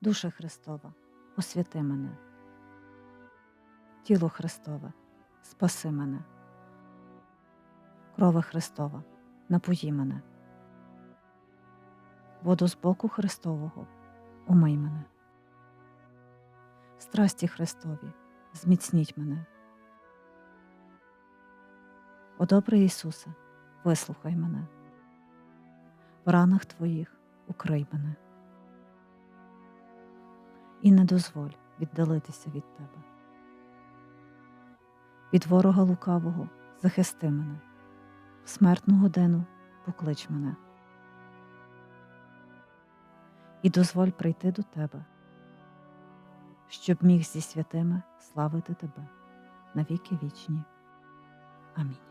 Душа Христова, освяти мене. Тіло Христове, спаси мене. Крови Христова, напої мене. Воду з боку Христового, умий мене. Страсті Христові, зміцніть мене. О добрий Ісусе, вислухай мене. В ранах Твоїх укрий мене. І не дозволь віддалитися від Тебе. Від ворога лукавого захисти мене, в смертну годину поклич мене. І дозволь прийти до Тебе, щоб міг зі святими славити Тебе на віки вічні. Амінь.